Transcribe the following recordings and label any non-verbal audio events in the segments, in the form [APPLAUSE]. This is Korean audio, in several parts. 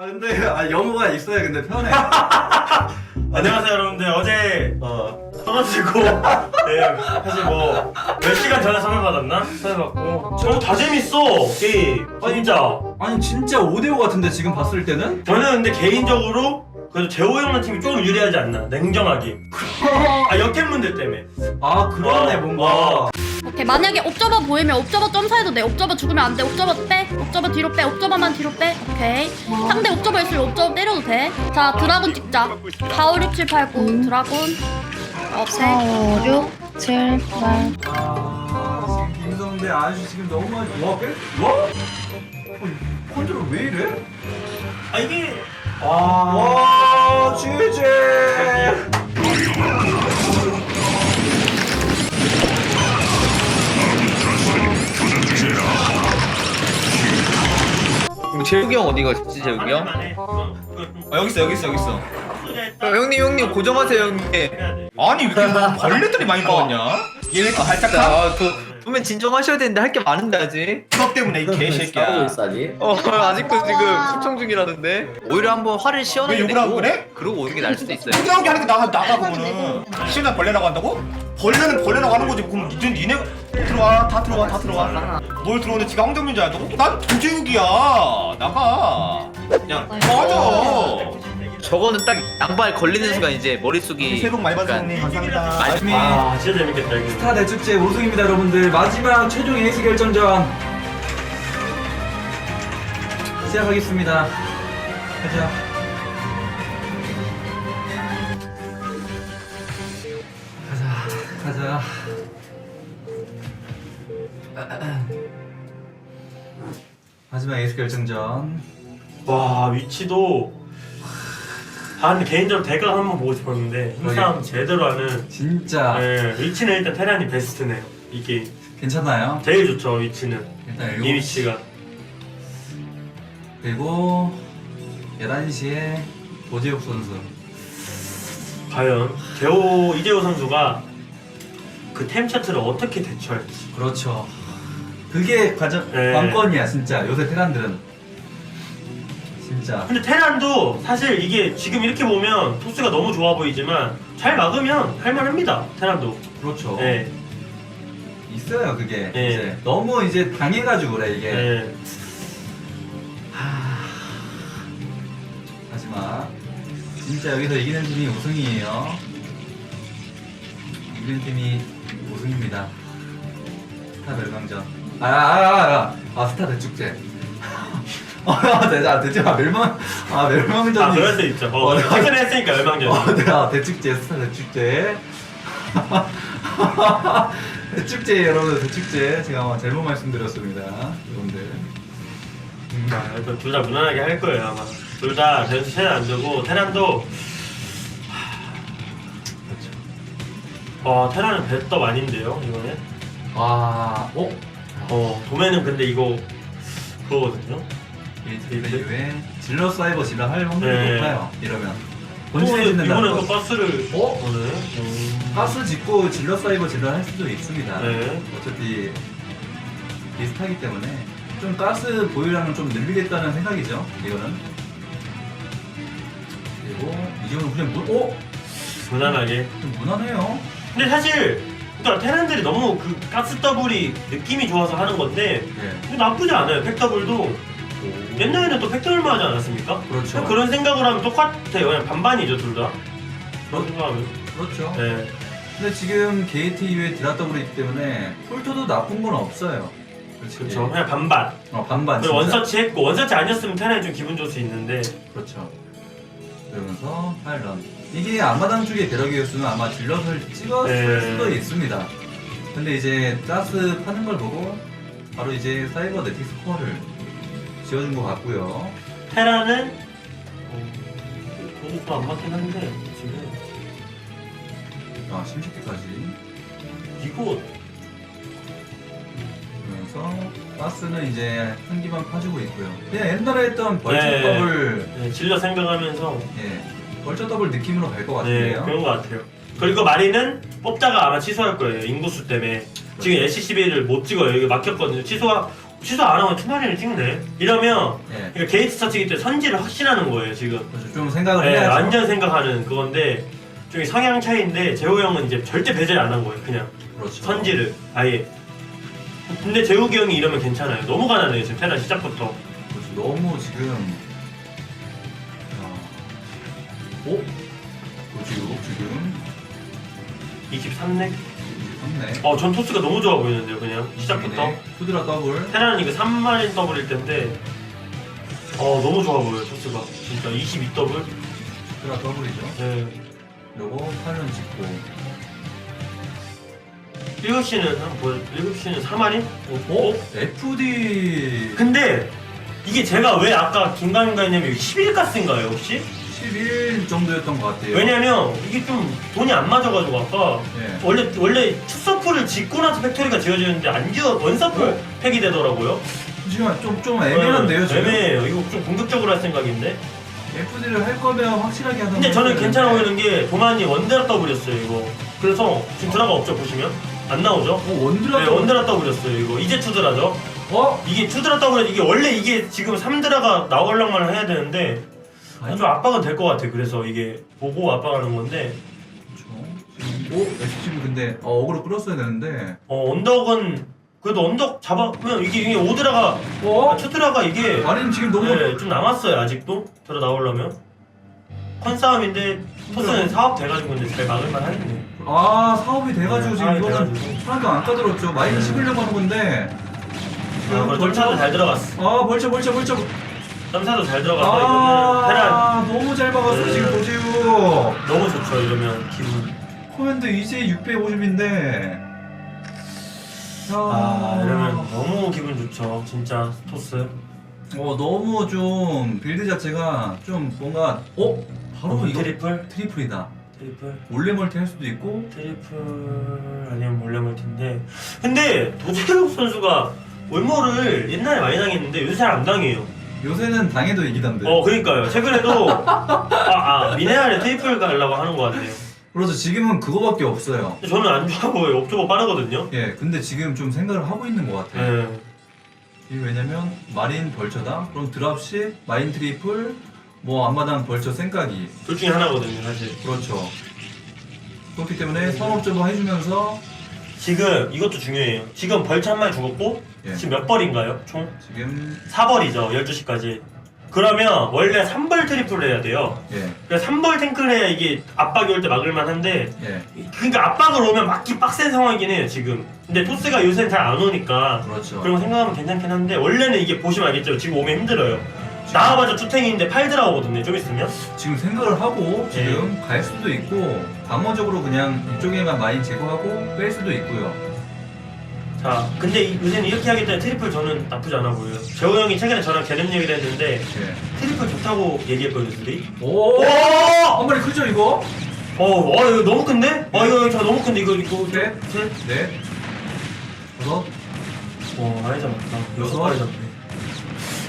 아 근데 아 영어가 있어야 근데 편해. [LAUGHS] 안녕하세요 여러분들 어제 어. 떨어지고 [LAUGHS] 네 사실 뭐 몇 시간 전에 선물 받았나? 선물 받고 저거 다 재밌어 게임 진짜 아니 진짜 5대5 같은데 지금 봤을 때는? 저는 근데 개인적으로 그래도 재호 형네 팀이 조금 유리하지 않나 냉정하게 [LAUGHS] 아 역캠문들 때문에 아 그러네 어, 뭔가. 어. 오케이 만약에 옵저버 보이면 옵저버 점사해도 돼 옵저버 죽으면 안돼 옵저버 빼 옵저버 뒤로 빼 옵저버만 뒤로 빼 오케이 상대 옵저버 있으면 옵저버 때려도 돼자 드라군 찍자 4 5 6 7 8 9 드라군 오케이 5, 6, 7, 8. 아 지금 김성대 아저씨 지금 너무 많이. 와 빼? 와? 어, 컨트롤 왜 이래? 아 이게 와 GG. 그럼 재욱이 형 어디 갔지 재욱이 형? 어, 여기 있어 여기 있어 여기 있어 어, 형님 형님 고정하세요 형님 아니 왜 이렇게 뭐 벌레들이 많이 나왔냐? 얘왜 이렇게 활짝하? 아, 그, 보면 진정하셔야 되는데 할 게 많은데 아직 그것 때문에 이 [LAUGHS] 개새끼야 어 아직도 지금 초청 중이라는데 오히려 한번 화를 시원하게 왜 욕을 하고 내고 그래? 그러고 오는 게 나을 수도 있어요 부드럽게 하는 게 나가 나가 보면은 시원한 벌레라고 한다고? 벌레는 벌레라고 하는 거지 그럼 니네 니네 들어와 다 들어와 다 들어와. 뭘 들어오는데 지가 황정민 줄 알고? 난 도제욱이야. 나가. 그냥 맞아 저거는 딱 양발 걸리는 순간 이제 머릿속이 새해 복 많이 받으세요 형님. 감사합니다. 많이 아 진짜 재밌겠다 이거. 스타 대축제 우승입니다 여러분들. 마지막 최종 에이스 결정전. 시작하겠습니다. 가자 마지막 에이스 결정전. 와 위치도 아 근데 개인적으로 대각 한번 보고 싶었는데 항상 제대로 하는 진짜. 네, 위치는 일단 테란이 베스트네요. 이 게임 괜찮나요? 제일 좋죠 위치는. 일단 이 위치가. 그리고 11시에 도재욱 선수. 과연 재호 이재호 선수가 그 템 차트를 어떻게 대처할지. 그렇죠. 그게 과정 네. 관건이야 진짜 요새 테란들은 진짜 근데 테란도 사실 이게 지금 이렇게 보면 토스가 너무 좋아 보이지만 잘 막으면 할만합니다 테란도 그렇죠. 네, 있어요 그게 네. 이제 너무 이제 당해가지고 그래 이게 네. 마지막 진짜 여기서 이기는 팀이 우승이에요. 이기는 팀이 우승입니다. 스타 멸망전. 아아아 아, 아, 스타 대축제. [LAUGHS] 아 대자 대체 아 멸망 아 멸망전이. 아 그럴 수 있죠 어, 어, 최근에 했으니까 열방전 어, 네, 아, 대축제, 스타 대축제. [LAUGHS] 대축제, 여러분, 대축제. 제가 잘못 말씀드렸습니다. 여러분들. 음, 아, 둘다 무난하게 할 거예요 아마 둘 다 전수 최대 안 두고 테란도 그렇죠. 어 테란은 배떡 아닌데요 이번에 와, 어? 어 도매는 근데 이거 그거거든요 이후에 질러 사이버 질러 할 확률이 네. 높아요. 이러면. 짓는다는 이번에 또 거. 가스를 어? 오네 음. 가스 짓고 질러 사이버 질러 할 수도 있습니다. 네. 어차피 비슷하기 때문에 좀 가스 보유량을 좀 늘리겠다는 생각이죠. 이거는. 그리고 이제는 그냥 무, 어? 무난하게 좀 무난해요. 근데 사실 그러니까 테란들이 너무 그 가스 더블이 느낌이 좋아서 하는 건데 네. 이거 나쁘지 않아요 팩 더블도 옛날에는 또 팩 더블만 하지 않았습니까? 그렇죠. 그냥 그런 생각을 하면 똑같아요 그냥 반반이죠 둘 다 그런 생각하면 그렇죠. 네. 근데 지금 게이트 이후에 드라 더블이 있기 때문에 폴터도 나쁜 건 없어요. 그렇죠 그냥 반반 어, 반반. 진짜. 원서치 했고 원서치 아니었으면 테란이 좀 기분 좋을 수 있는데 그렇죠. 그러면서 8런. 이게 앞마당 쪽에 배럭이었으면 아마 질럿을 찍었을 네. 수도 있습니다. 근데 이제 가스 파는 걸 보고 바로 이제 사이버 네틱스 코어를 지어준 것 같고요. 테란은 어, 좀안 맞긴 한데 지금 아, 심시티까지. 이거 그러면서 가스는 이제 한 기만 파주고 있고요. 그냥 옛날에 했던 벌처 네. 네, 질러 생각하면서 예, 벌처 더블 느낌으로 갈 것 네 같은데요. 그런 것 같아요 그리고 마리는 뽑다가 아마 취소할 거예요 인구수 때문에 지금 SCB를 못 찍어요 여기 막혔거든요 취소하 취소 안 하고 투마린을 찍네. 이러면 예. 그러니까 게이트 서치기 때 선지를 확신하는 거예요 지금. 그래서 좀 생각을 네, 해야죠. 완전 생각하는 그건데 저기 성향 차이인데 재호 형은 이제 절대 배제를 안 한 거예요 그냥 그렇죠. 선지를 아예. 근데 재욱이 형이 이러면 괜찮아요. 너무 가난해요 지금 테란 시작부터. 그렇죠. 너무 지금. 오? 도지우 지금 23넥. 좋네. 어, 전 토스가 너무 좋아 보이는데요, 그냥 시작부터. 푸드라 더블. 테라는 이거 3만인 더블일 텐데, 어, 너무 좋아 보여요, 토스가. 진짜 22 더블. 푸드라 더블이죠. 네. 그리고 8년 찍고. 7시는 한 보여. 7시는 3만인? 어? FD 근데 이게 제가 왜 아까 긴가민가 했냐면 11가스인가요, 혹시? 11 정도였던 것 같아요. 왜냐면 이게 좀 돈이 안 맞아가지고 아까 예. 원래 원래 투서프를 짓고 나서 팩토리가 지어지는데 안 지어 원서프 어? 팩이 되더라고요. 지금 좀, 좀 애매한데요, 네, 지금? 애매해요. 이거 좀 공격적으로 할 생각인데. FD를 할 거면 확실하게 하는 근데 저는 게 괜찮아. 보이는 게 도만이 원드랍 더블이었어요 이거. 그래서 지금 드라가 없죠 보시면 안 나오죠? 어, 원드라 네 원드랍 더블이었어요 이거. 이제 투드라죠. 어? 이게 투드랍 더블 이게 원래 이게 지금 3드라가 나올랑만 해야 되는데 아니, 좀 압박은 될 것 같아. 그래서 이게 보고 압박하는 건데 그렇죠. 오, SCB 근데 어, 어그로 끌었어야 되는데. 어 언덕은 그래도 언덕 잡아면 이게 이게 오드라가 어? 아, 투드라가 이게 아니 지금 너무 네, 좀 남았어요 아직도 들어 나오려면 컨 싸움인데 토스는 사업 돼가지고 근데 잘 막을만 하겠네. 아 사업이 돼가지고 네, 지금 사업이 이거는 돼가지고. 사람도 안 까들었죠. 마이크 네. 씹으려고 하는 건데. 아, 그래 점차도 잘 들어갔어. 아 벌쳐 벌쳐 벌쳐. 점차도 잘 들어가서 이거는 테란 아 너무 잘 박았어 네. 지금 도지우. 너무 좋죠 이러면 기분. 코멘트 이제 650인데. 아 이러면 너무 기분 좋죠 진짜 토스. 어 너무 좀 빌드 자체가 좀 뭔가 어 바로 어, 이거 트리플 트리플이다. 트리플 몰래 멀티 할 수도 있고. 트리플 아니면 몰래 멀티인데 근데 도재욱 선수가 월모를 옛날에 많이 당했는데 요새 잘 안 당해요. 요새는 당해도 이기던데. 어 그러니까요 최근에도 아, 아 미네랄에 트리플 가려고 하는 것 같네요. 그래서 지금은 그거밖에 없어요. 근데 저는 안 좋아 보여요. 옵저버 빠르거든요. 예, 근데 지금 좀 생각을 하고 있는 것 같아요. 네. 이게 왜냐면 마린 벌처다. 그럼 드랍십, 마인 트리플, 뭐 앞마당 벌처 생각이 둘 중에 하나거든요 사실. 그렇죠. 그렇기 때문에 상업적으로 해주면서 지금 이것도 중요해요. 지금 벌처 한 마리 죽었고 예. 지금 몇 벌인가요? 총 지금 4벌이죠. 12시까지. 그러면 원래 3벌 트리플을 해야 돼요. 예, 그래서 3벌 탱크를 해야 이게 압박이 올 때 막을만 한데 예, 그러니까 압박을 오면 막기 빡센 상황이긴 해요 지금. 근데 토스가 요새는 잘안 오니까 그렇죠. 그런 거 생각하면 괜찮긴 한데 원래는 이게 보시면 알겠죠. 지금 오면 힘들어요. 나와봐자 투탱인데 8드라 오거든요. 좀 있으면. 지금 생각을 하고 예. 지금 갈 수도 있고 방어적으로 그냥 이쪽에만 마인 제거하고 뺄 수도 있고요. 자, 근데 이- 요새는 이렇게 하기 때문에 트리플 저는 나쁘지 않아 보여요. 재호 형이 최근에 저랑 개념 얘기를 했는데 예. 트리플 좋다고 얘기했거든요, 둘이. 오, 오! 한 마리 크죠 이거? 어, 어, 이거 너무 큰데? 어, 이거 저 너무 큰데 이거 이거 셋. 셋. 네. 그래서 어, 많이 잡았다. 여섯 여섯? 마리 잡네.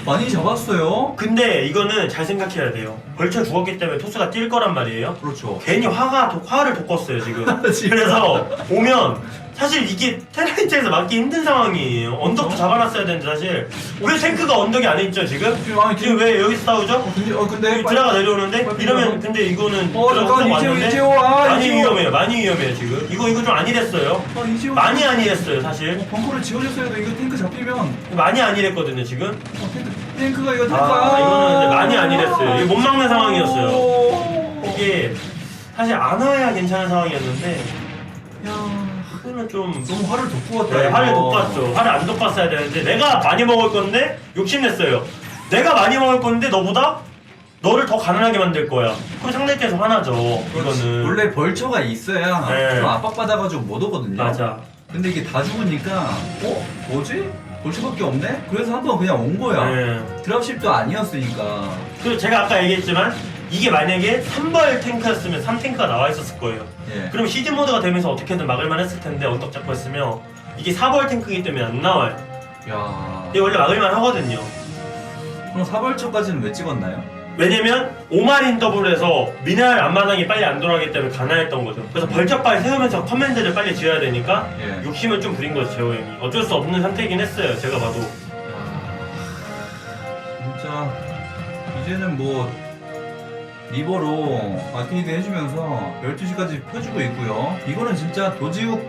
많이 잡았어요. 근데 이거는 잘 생각해야 돼요. 벌쳐 죽었기 때문에 토스가 뛸 거란 말이에요. 그렇죠. 괜히 화가 도- 화를 돋궜어요 지금. [LAUGHS] 지금. 그래서 오면 사실 이게 테라이트에서 막기 힘든 상황이에요. 언덕도 그렇죠. 잡아놨어야 되는데 사실 왜 탱크가 언덕이 안에 있죠 지금? 지금 아니 지금 왜 여기서 싸우죠? 어, 근데 어 근데 여기 드라가 내려오는데 빨리 이러면 들어가. 근데 이거는 어 잠깐 쏙 이재호 왔는데 이재호 아 많이 이재호. 위험해요 많이 위험해요 지금 이거 이거 좀 안일했어요 아 이재호 많이 안일했어요 사실 어, 벙커를 지어줬어야 돼 이거 탱크 잡히면 많이 안일했거든요 지금 어, 탱크 탱크가 이거 탱크 아, 이거는 근데 많이 안일했어요. 이거 못 막는 상황이었어요. 오. 이게 사실 안 와야 괜찮은 상황이었는데 야 그거는 좀 너무 화를 돋고 왔다 네. 화를 돋았죠 화를 안 돋았어야 되는데 내가 많이 먹을 건데 욕심냈어요 내가 많이 먹을 건데 너보다 너를 더 가난하게 만들 거야 그럼 상대께서 화나죠 이거는 원래 벌처가 있어야 네. 좀 압박받아가지고 못 오거든요 맞아 근데 이게 다 죽으니까 어? 뭐지? 벌처밖에 없네? 그래서 한 번 그냥 온 거야 네. 드랍십도 아니었으니까 그리고 제가 아까 얘기했지만 이게 만약에 3벌 탱크였으면 3탱크가 나와 있었을 거예요 예. 그럼 시즌 모드가 되면서 어떻게든 막을만 했을 텐데 언덕 잡고 했으면 이게 4벌 탱크이기 때문에 안 나와요. 야 이게 원래 막을만 하거든요. 그럼 사벌처까지는 왜 찍었나요? 왜냐면 오마린 더블에서 미네랄 앞마당이 빨리 안 돌아가기 때문에 가난했던 거죠. 그래서 벌쩍발 세우면서 커맨드를 빨리 지어야 되니까 예. 욕심을 좀 부린 거죠, 재호 형이. 어쩔 수 없는 선택이긴 했어요, 제가 봐도. 진짜 이제는 뭐 리버로 아케이드 해주면서 12시까지 펴주고 있고요. 이거는 진짜 도지욱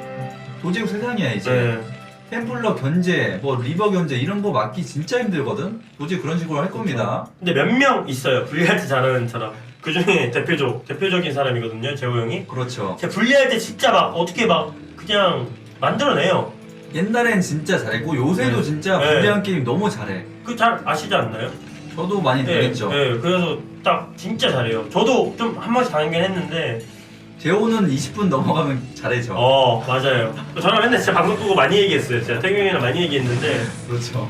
도지욱 세상이야 이제. 네. 템플러 견제, 뭐 리버 견제 이런 거 막기 진짜 힘들거든. 도지욱 그런 식으로 할 겁니다. 근데 몇 명 있어요. 분리할 때 잘하는 사람. 그 중에 대표적 대표적인 사람이거든요. 재호 형이. 그렇죠. 제가 분리할 때 진짜 막 어떻게 막 그냥 만들어내요. 옛날엔 진짜 잘했고 요새도 네. 진짜 네. 불리한 게임 너무 잘해. 그 잘 아시지 않나요? 저도 많이 네, 그랬죠. 네, 그래서 딱 진짜 잘해요. 저도 좀 한 번씩 당긴 했는데, 재호는 20분 넘어가면 잘해져. 어 맞아요. 저는 맨날 진짜 방송 끄고 많이 얘기했어요. 제가 태경이랑 많이 얘기했는데, 그렇죠.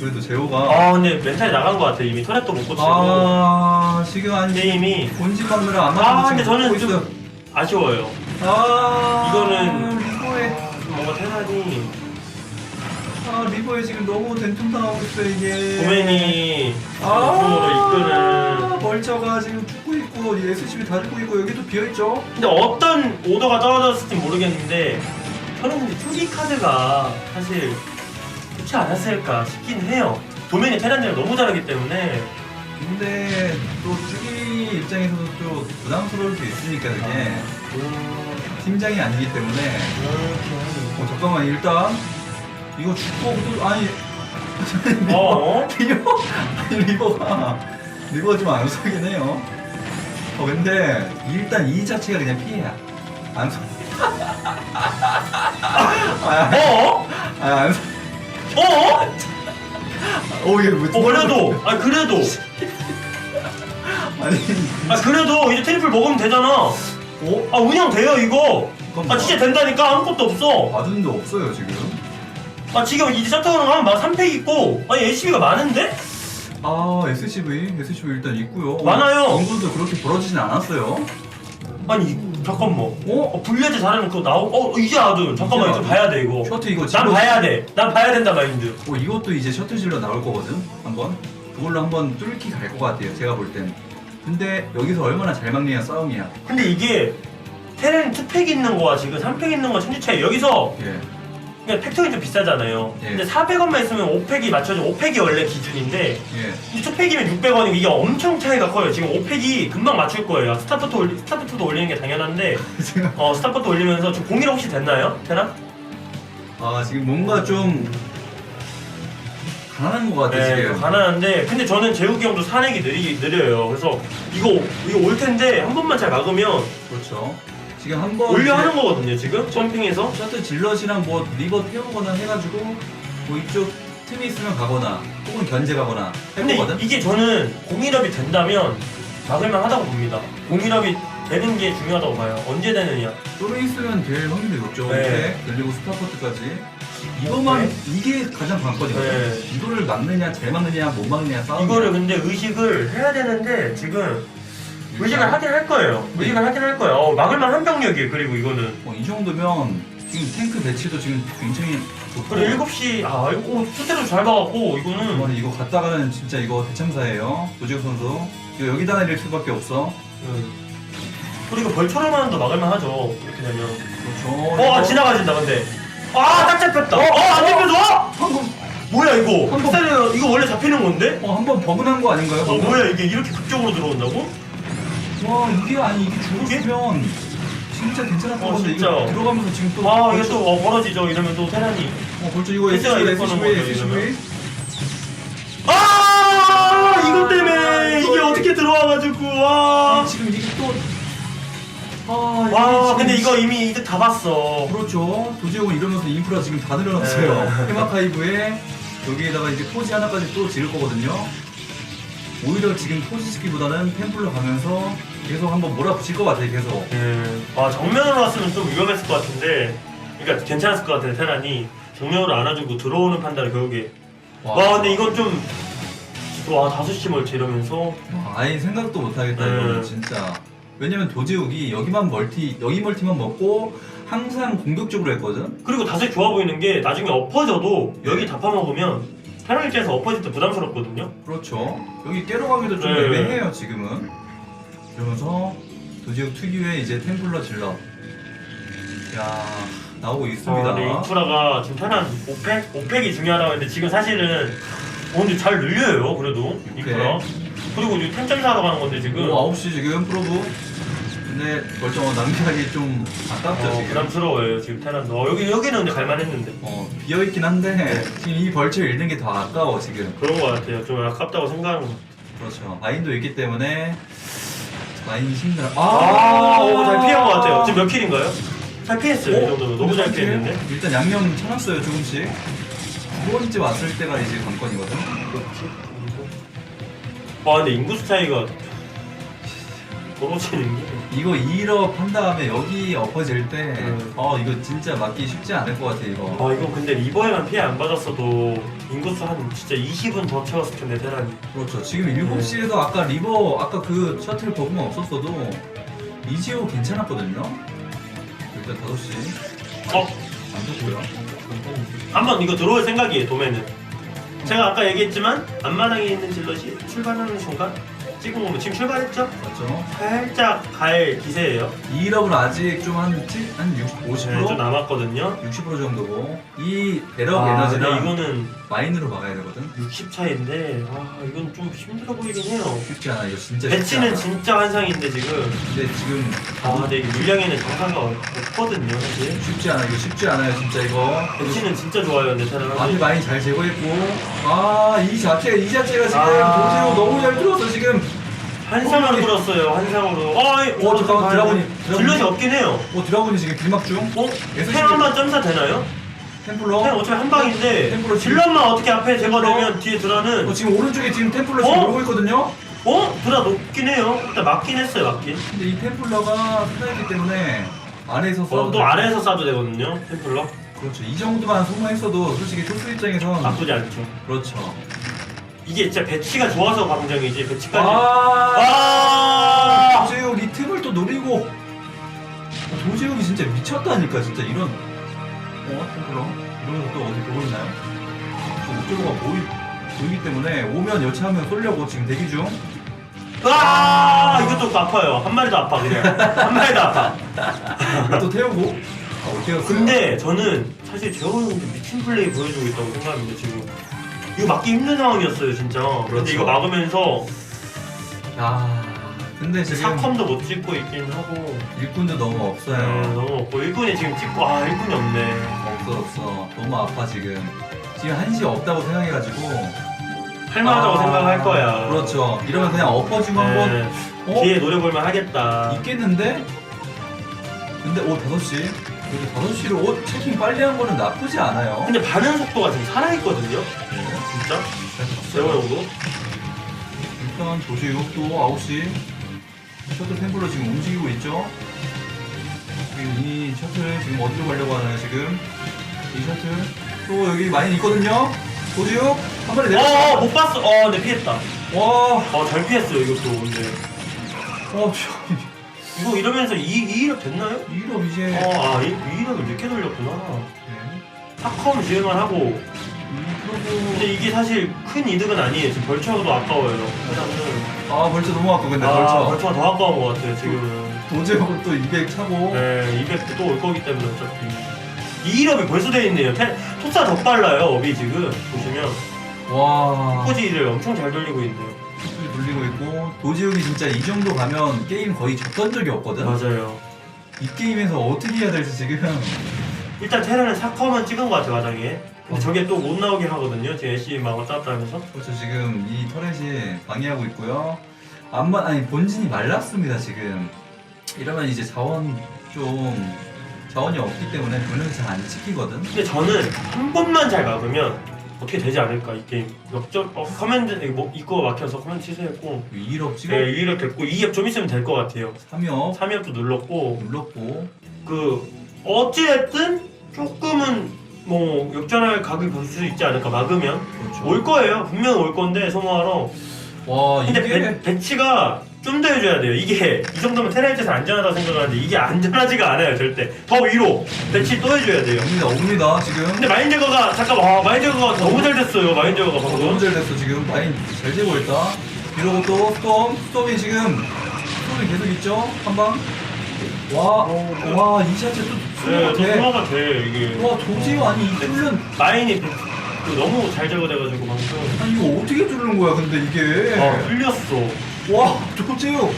그래도 재호가 아 근데 멘탈이 나간 것 같아. 이미 터렛도 못 고치고 아 지금 한 게임이 본진 막느라 안 아, 맞고 근데 저는 좀-. 아쉬워요. 아 이거는- 리버에 뭔가 태산이 아 리버에 지금 너무 된통당하고 있어 이게. 도맨이 우승으로 이끄는. 아 멀쩡가 지금 있고 이 SCB 다 죽고 있고 여기도 비어 있죠. 근데 어떤 오더가 떨어졌을지 모르겠는데 저는 근데 투기 카드가 사실 좋지 않았을까 싶긴 해요. 도맨이 테란즈를 너무 잘하기 때문에 근데 또 쭈기 입장에서도 좀 부담스러울 수 있으니까 그게 음, 팀장이 아니기 때문에 어 잠깐만 일단 이거 죽고 또 아니 어? [LAUGHS] 어? 리버 아니 리버가 리버 좀안 속이긴 해요. 어 근데 일단 이 자체가 그냥 피해야 안 속. 아, 어? 아, 안 속. 어? 오 이게 뭐? 어 그래도 아 그래도 아니 아 그래도 이제 트리플 먹으면 되잖아. 어? 아 운영 돼요 이거. 아 진짜 된다니까 아무것도 없어. 받은 데 없어요 지금. 아 지금 이제 셔터는 하면 막 3팩 있고 아니 HB가 많은데? 아 SCV SCV 일단 있고요. 많아요. 인구도 그렇게 벌어지진 않았어요. 아니 잠깐만. 어? 어 분리할 잘하는 그거 나오. 어 이제 아둔. 잠깐만 이제 봐야 돼 이거. 셔틀 이거 난 지금 봐야 돼. 난 봐야 된다 마인드. 어, 이것도 이제 셔틀질러 나올 거거든. 한번 그걸로 한번 뚫기 갈 것 같아요. 제가 볼 땐. 근데 여기서 얼마나 잘 막느냐 싸움이야. 근데 이게 테렌 2팩 있는 거와 지금 3팩 있는 거 천지 차이. 여기서 예. 그냥 팩토리 좀 비싸잖아요. 예. 근데 400원만 있으면 5팩이 맞춰져. 5팩이 원래 기준인데 예. 이 2팩이면 600원이고 이게 엄청 차이가 커요. 지금 5팩이 금방 맞출 거예요. 스타포트 올리, 스타포트도 올리는 게 당연한데 [LAUGHS] 어 스타포트 올리면서 지금 공일 혹시 됐나요? 테란? 아 지금 뭔가 좀 가난한 것 같아 네, 지금. 가난한데 근데 저는 재욱이 형도 산액이 느리, 느려요. 그래서 이거 이거 올 텐데 한 번만 잘 막으면 그렇죠. 지금 한번 올려 하는 거거든요. 지금 점핑해서. 셔틀 질럿이랑 뭐 리버 태우거나 해가지고 뭐 이쪽 틈이 있으면 가거나 혹은 견제 가거나 할 근데. 이, 이게 저는 공일업이 된다면 막을만 하다고 봅니다. 공일업이 되는 게 중요하다고 봐요. 언제 되느냐. 쫄에 있으면 될 확률이 높죠. 네. 네. 그리고 스타포트까지. 이거만 네. 이게 가장 관건이거든. 네. 이거를 막느냐 잘 막느냐 못 막느냐 싸움. 이거를 근데 의식을 해야 되는데 지금 의식을 하긴 할 거예요. 네. 의식을 하긴 할 거예요. 어, 막을만 한 병력이에요. 그리고 이거는. 어, 이 정도면 지금 탱크 배치도 지금 굉장히 좋고. 그리고 7시 아 이거 수태도 잘 막았고 이거는 이번에 이거 갔다가는 진짜 이거 대참사예요. 도지혁 선수. 이거 여기다 내릴 수밖에 없어. 음. 그리고 벌처럼만도 막을만 하죠. 이렇게 되면. 그렇죠. 어 아, 지나가진다 근데. 아 딱 잡혔다. 어 안 잡혀서? 한번 뭐야 이거? 한 번- 흑살이 이거 원래 잡히는 건데? 어, 한번 버그난 거 아닌가요? 어 방금? 뭐야 이게 이렇게 극적으로 들어온다고? 와 이게 아니 이게 죽었으면 진짜 괜찮았던 어, 건데 진짜. 이거 들어가면서 지금 또 아 이게 또 어, 벌어지죠 이러면 또 테란이 어 벌써 이거 패스가 SCV 이럴 거는 SCV 거죠, SCV 아 이것 때문에 이게 어떻게 들어와가지고 와. 지금 이게 또 아, 와 근데 이거 이미 이득 다 봤어. 그렇죠 도지혁은 이러면서 인프라 지금 다 늘어났어요 네. [LAUGHS] 헤마카이브에 여기에다가 이제 포지 하나까지 또 지을 거거든요 오히려 지금 포지 짓기보다는 템플로 가면서 계속 한번 몰아붙일 것 같아요 계속. 음, 와 정면으로 왔으면 좀 위험했을 것 같은데, 그러니까 괜찮았을 것 같은데 테란이. 정면으로 안아주고 들어오는 판단을 결국에. 와, 근데 이건 좀. 와 다섯 시 멀티 이러면서? 와, 아예 생각도 못하겠다 네. 이거는 진짜. 왜냐면 도지욱이 여기만 멀티 여기 멀티만 먹고 항상 공격적으로 했거든? 그리고 다섯 좋아 보이는 게 나중에 엎어져도 여기 다 파먹으면 테란 입장에서 엎어질 때 부담스럽거든요. 그렇죠. 여기 깨러 가기도 좀 네. 애매해요 지금은. 그러면서 도지욱 특유의 이제 템플러 질러. 야 나오고 있습니다. 아, 근데 인프라가 지금 테란 5팩? 5팩이 중요하다고 했는데 지금 사실은 어 근데 잘 늘려요 그래도. 인프라. 그리고 이제 템점 사러 가는 건데 지금. 오 9시 지금 프로브 근데 벌써 낭비하기 좀 아깝죠 어, 지금. 부담스러워요 지금 테란도 어, 여기 여기는 근데 갈만했는데. 어 비어 있긴 한데 지금 이 벌초 잃는 게 더 아까워 지금. 그런 거 같아요. 좀 아깝다고 생각하는 거 그렇죠. 마인도 있기 때문에 마인이 힘들어. 아, 오, 잘 피한 것 같아요. 지금 몇 킬인가요? 잘 피했어요 이 정도면. 너무 잘 피했는데. 일단 양념 쳐놨어요 조금씩. 두 번째 왔을 때가 이제 관건이거든 와 근데 인구수 차이가 떨어지는 게 이거 2업 한 다음에 여기 엎어질 때 음. 어 이거 진짜 맞기 쉽지 않을 것 같아 이거. 아 이거 근데 리버에만 피해 안 받았어도 인구수 한 진짜 20은 더 채웠을 텐데 테란이. 그렇죠. 지금 7시에서 아까 리버 아까 그 셔틀 버그만 없었어도 이지오 괜찮았거든요? 일단 5시. 어? 안 좋고요. 한번 이거 들어올 생각이에요 도매는. 제가 아까 얘기했지만 앞마당에 있는 질럿이 출발하는 순간 찍은 거면 지금 출발했죠? 맞죠. 살짝 갈 기세예요. 2업은 아직 좀한 한 60, 50%? 네, 좀 남았거든요. 60% 정도고. 이 에러 아, 근데 에너지랑 이거는 마인으로 막아야 되거든. 60 차이인데 아 이건 좀 힘들어 보이긴 해요. 쉽지 않아. 이거 진짜 쉽지 배치는 않아. 진짜 환상인데 지금. 근데 지금 아 근데 이게 물량에는 정상가 없거든요 사실. 쉽지 않아. 이거 쉽지 않아요 진짜 이거. 배치는 진짜 좋아요 근데 테란 앞에 많이 잘 제거했고. 아 이 자체 이 자체가 지금 아. 지금 한상으로 불었어요 한상으로. 아 이 어, 잠깐만, 드라곤이, 드라곤이. 질럿이 없긴 해요. 어 드라군이 지금 길막 중? 어? 예수 탱 한번 점사 되나요? 템플러? 탱 어차피 한 방인데 템플러 지금- 질럿만 어떻게 앞에 제거되면 뒤에 드라는? 어, 지금 오른쪽에 지금 템플러 지금 어? 오고 있거든요? 어? 드라 높긴 해요. 일단 맞긴 했어요 맞긴. 근데 이 템플러가 살아있기 때문에 아래에서 어, 또 아래에서 쏴도 되거든요 템플러. 그렇죠. 이 정도만 소모했어도 솔직히 토스 입장에선 나쁘지 않죠. 그렇죠 이게 진짜 배치가 좋아서 방정이지 배치까지. 아. 아! 이 틈을 또 노리고. 어, 도제욱이 진짜 미쳤다니까 진짜 이런. 어 템플러 이러면서 또 어디 보고 있나요? 저 옥저버가 보이, 보이기 때문에 오면 여차하면 쏠려고 지금 대기 중. 아! 이것도 아파요. 한 마리도 아파 그냥. 한 마리도 아파. [LAUGHS] 또 태우고? 아, 어떻게? 근데 저는 사실 형한테 미친 플레이 보여주고 있다고 생각합니다 지금 이거 막기 힘든 상황이었어요 진짜. 근데 그렇죠. 이거 막으면서 아 근데 지금 사컴도 못 찍고 있긴 하고. 일꾼도 너무 없어요. 네, 너무 없고. 일꾼이 지금 찍고 아 일꾼이 없네. 없어 없어. 너무 아파 지금. 지금 한시 없다고 생각해가지고. 할만하다고 아, 생각할 거야. 그렇죠. 이러면 그냥 엎어지고 한번 네, 어? 뒤에 노려볼만 하겠다. 있겠는데? 근데 오 5시? 그래도 5시로 옷 체킹 빨리 한 거는 나쁘지 않아요. 근데 반응 속도가 지금 살아있거든요 진짜? 재호 형도? 일단 도시육도 9시 셔틀 템플러 지금 움직이고 있죠? 지금 이 셔틀 지금 어디로 가려고 하나요 지금? 이 셔틀? 또 여기 많이 있거든요? 도시육 한 마리 내렸어 어못 봤어. 어 근데 피했다. 와. 어 잘 피했어 요 이것도 근데. 어, 이거 이러면서 2, 2일업 됐나요? 1업 이제 어 아 2일업을 늦게 돌렸구나. 네. 사컴 지을만 하고 근데 이게 사실 큰 이득은 아니에요. 지금 벌처도 아까워요. 일단은 아 벌써 너무 아까 근데 아 벌써 벌처가 더 아까운 것 같아요 지금은. 도제하고 또200 차고. 네 200도 또올 거기 때문에 어차피. 2일업이 벌써 돼 있네요. 테- 토스가 더 빨라요 업이 지금. 보시면. 와. 포지를 엄청 잘 돌리고 있네요. 술 돌리고 있고 도지욱이 진짜 이 정도 가면 게임 거의 졌던 적이 없거든? 맞아요. 이 게임에서 어떻게 해야 될지 지금. 일단 테라는 사커만 찍은 것 같아요 마당에 근데 어. 저게 또 못 나오게 하거든요 지금 왔다 갔다 하면서. 그렇죠. 지금 이 터렛이 방해하고 있고요. 안만 아니 본진이 말랐습니다 지금. 이러면 이제 자원 좀 자원이 없기 때문에 분명히 잘안 찍히거든. 근데 저는 한 번만 잘 막으면 어떻게 되지 않을까? 이 게임 역전 어 커맨드 이거 뭐 입구가 막혀서 커맨드 취소했고. 2업 찍어 네 2업 됐고 2업 좀 있으면 될 것 같아요. 3업 3업도 눌렀고. 눌렀고. 그 어찌됐든 조금은 뭐 역전할 각을 볼수 있지 않을까? 막으면 그렇죠. 올 거예요. 분명 올 건데 소모하러. 와 근데 이게 배, 배치가 좀 더 해줘야 돼요. 이게 이 정도면 테라이트에서 안전하다고 생각하는데 이게 안전하지가 않아요 절대. 더 위로 배치 또 해줘야 돼요. 옵니다 옵니다 지금. 근데 마인 제거가 잠깐 와 마인 제거가 너무 잘 됐어요 마인 제거가 어, 너무 방금 잘 됐어 지금. 많이 잘 되고 있다. 이러고 또 스톰 스톰이 지금 스톰이 계속 있죠? 한방 와 와이 샷에 또 네, 소모가 또돼 소모가 돼 이게. 와 도지우 아니 이 훈련 그 너무 잘 제거돼가지고 방금. 아니 이거 어떻게 뚫는 거야 근데 이게? 아 흘렸어. 와 조재욱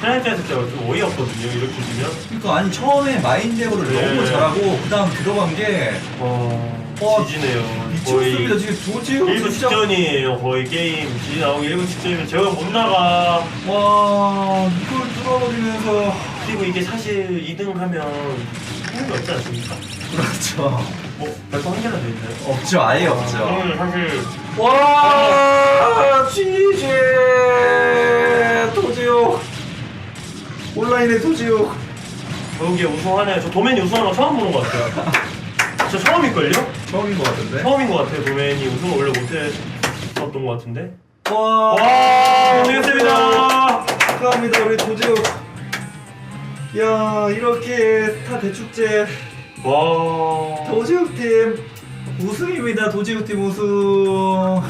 페널티에서 제가 좀 어이없거든요 이렇게 지면. 그러니까 아니 처음에 마인 제거를 네. 너무 잘하고 그 다음 들어간 게와 지지네요 미쳤습니다. 거의 지금 조재욱 1분 진짜. 직전이에요 거의 게임. 지지 나오고 1분 직전이면 제가 못 나가. 와 이걸 뚫어버리면서 그리고 이게 사실 2등 하면 게 없지 않습니까? 그렇죠. 뭐 별거 한 개나 더 있나요? 없죠. 아예 없죠. 그러면 사실 와 지제 도지욱 온라인의 도지욱 여기에 우승하네요. 저 도맨이 우승하는 거 처음 보는 것 같아요. [LAUGHS] 저 처음일걸요? 처음인 것 같은데? 처음인 것 같아요. 도맨이 우승을 원래 못했었던 것 같은데. 와. 와 고생했습니다. 축하합니다. 우리 도지욱 야 이렇게 타 대축제. 와. 도지욱 팀 우승입니다. 도지욱 팀 우승.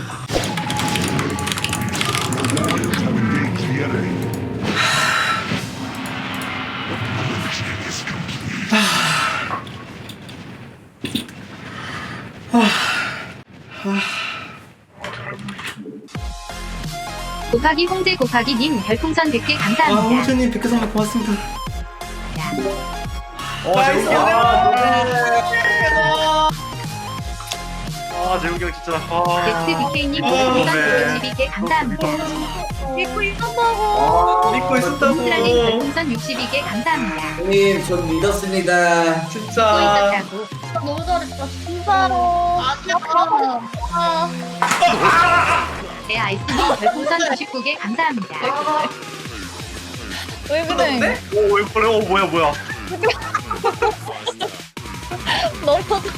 곱하기 홍대 곱하기 님 별풍선 100개 감사합니다. 홍준님 백화점 고맙습니다 어 재욱이 형. 아 재욱이 형 진짜 아 엑스BK님 아, 별풍선 네. 62개 감사합니다. 믿고 있었다고 믿고 있었다고 스트랄님 별풍선 62개 감사합니다. 형님 전 믿었습니다. 믿고 진짜. 있었다고. 너무 잘했다 진짜로 아, 내 아이스님 별풍선 99개 감사합니다. 왜 그래? 오 왜 그래? 어 뭐야 뭐야? [LAUGHS] 너무 좋았어.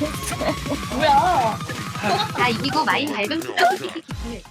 뭐야? 다 이기고 마인 밝은 스타트 키키키키.